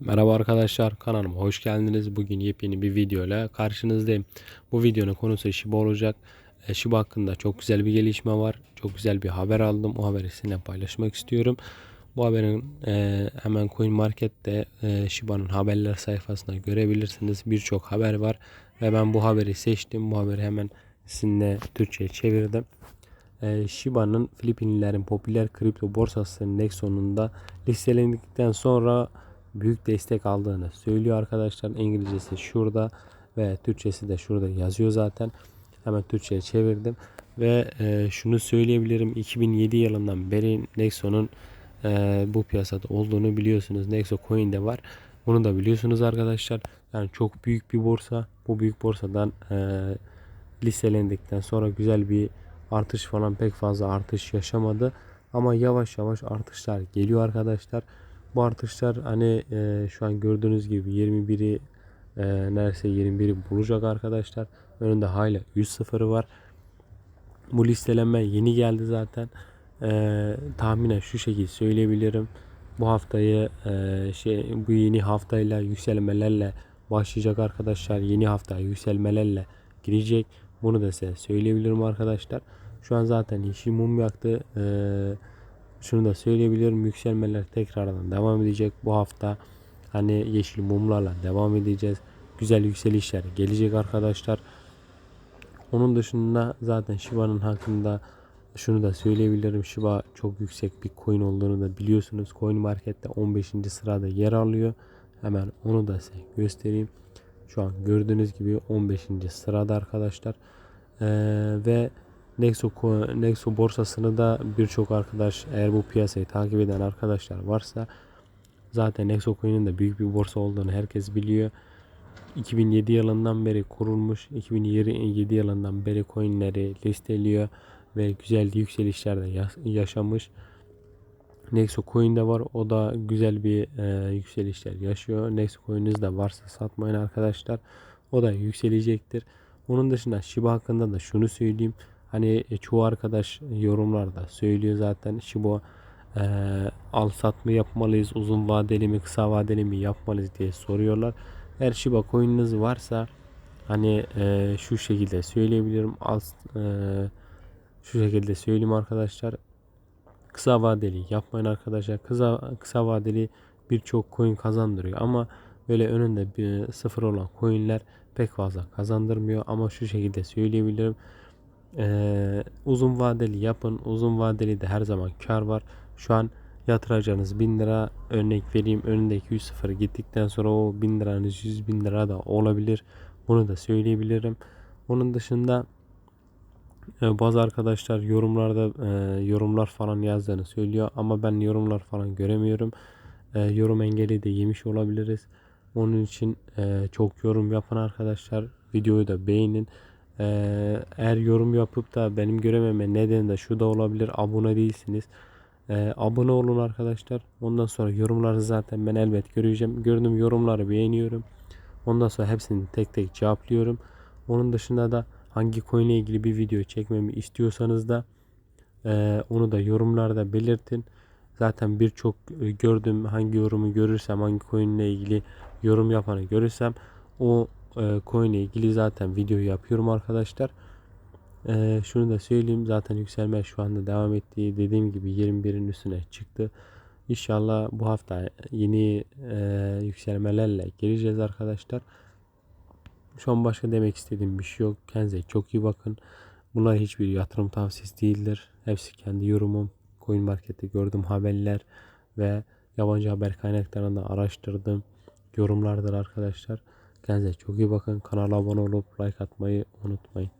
Merhaba arkadaşlar kanalıma hoş geldiniz. Bugün yepyeni bir video ile karşınızdayım. Bu videonun konusu Shiba olacak. E, Shiba hakkında çok güzel bir gelişme var. Çok güzel bir haber aldım. O haberi sizinle paylaşmak istiyorum. Bu haberin e, hemen Coin Market'te e, Shiba'nın haberler sayfasında görebilirsiniz. Birçok haber var ve ben bu haberi seçtim. Bu haberi hemen sizinle Türkçe'ye çevirdim. E, Shiba'nın Filipinlilerin popüler kripto borsası Nexon'unda listelendikten sonra büyük destek aldığını söylüyor arkadaşlar. İngilizcesi şurada ve Türkçesi de şurada yazıyor zaten. Hemen Türkçe'ye çevirdim. Ve e, şunu söyleyebilirim. 2007 yılından beri Nexo'nun e, bu piyasada olduğunu biliyorsunuz. Nexo Coin de var. Bunu da biliyorsunuz arkadaşlar. Yani çok büyük bir borsa. Bu büyük borsadan e, listelendikten sonra güzel bir artış falan pek fazla artış yaşamadı. Ama yavaş yavaş artışlar geliyor arkadaşlar. Bu artışlar hani e, şu an gördüğünüz gibi 21'i e, neredeyse 21'i bulacak arkadaşlar. Önünde hala 100 var. Bu listelenme yeni geldi zaten. E, tahminen şu şekilde söyleyebilirim. Bu haftayı e, şey bu yeni haftayla yükselmelerle başlayacak arkadaşlar. Yeni hafta yükselmelerle girecek. Bunu da size söyleyebilirim arkadaşlar. Şu an zaten yeşil mum yaktı. Eee şunu da söyleyebilirim. Yükselmeler tekrardan devam edecek. Bu hafta hani yeşil mumlarla devam edeceğiz. Güzel yükselişler gelecek arkadaşlar. Onun dışında zaten Shiba'nın hakkında şunu da söyleyebilirim. Shiba çok yüksek bir coin olduğunu da biliyorsunuz. Coin markette 15. sırada yer alıyor. Hemen onu da size göstereyim. Şu an gördüğünüz gibi 15. sırada arkadaşlar. Ee, ve Nexo, Nexo borsasını da birçok arkadaş eğer bu piyasayı takip eden arkadaşlar varsa zaten Nexo Coin'in de büyük bir borsa olduğunu herkes biliyor. 2007 yılından beri kurulmuş. 2027 yılından beri coinleri listeliyor ve güzel yükselişler de yaşamış. Nexo Coin de var. O da güzel bir e, yükselişler yaşıyor. Nexo Coin'iniz de varsa satmayın arkadaşlar. O da yükselecektir. Onun dışında Shiba hakkında da şunu söyleyeyim. Hani e, çoğu arkadaş yorumlarda söylüyor zaten Shiba e, al sat mı yapmalıyız, uzun vadeli mi, kısa vadeli mi yapmalıyız diye soruyorlar. Eğer Shiba coin'iniz varsa hani e, şu şekilde söyleyebilirim. Al, e, şu şekilde söyleyeyim arkadaşlar. Kısa vadeli yapmayın arkadaşlar. Kısa kısa vadeli birçok coin kazandırıyor ama böyle önünde bir sıfır olan coinler pek fazla kazandırmıyor ama şu şekilde söyleyebilirim. Ee, uzun vadeli yapın. Uzun vadeli de her zaman kar var. Şu an yatıracağınız 1000 lira örnek vereyim. Önündeki 100 sıfır gittikten sonra o 1000 liranız 100 bin lira da olabilir. Bunu da söyleyebilirim. Onun dışında e, bazı arkadaşlar yorumlarda e, yorumlar falan yazdığını söylüyor ama ben yorumlar falan göremiyorum. E, yorum engeli de yemiş olabiliriz. Onun için e, çok yorum yapan arkadaşlar videoyu da beğenin. Ee, eğer yorum yapıp da benim görememe nedeni de şu da olabilir. Abone değilsiniz. Ee, abone olun arkadaşlar. Ondan sonra yorumları zaten ben elbet göreceğim. Gördüğüm yorumları beğeniyorum. Ondan sonra hepsini tek tek cevaplıyorum. Onun dışında da hangi coin ile ilgili bir video çekmemi istiyorsanız da e, onu da yorumlarda belirtin. Zaten birçok e, gördüğüm hangi yorumu görürsem hangi coin ile ilgili yorum yapanı görürsem o coin ile ilgili zaten video yapıyorum arkadaşlar. E, şunu da söyleyeyim zaten yükselme şu anda devam ettiği dediğim gibi 21'in üstüne çıktı. İnşallah bu hafta yeni e, yükselmelerle geleceğiz arkadaşlar. Şu an başka demek istediğim bir şey yok. Kendinize çok iyi bakın. Bunlar hiçbir yatırım tavsiyesi değildir. Hepsi kendi yorumum. Coin Market'te gördüğüm haberler ve yabancı haber kaynaklarında araştırdığım yorumlardır arkadaşlar. Kendinize çok iyi bakın. Kanala abone olup like atmayı unutmayın.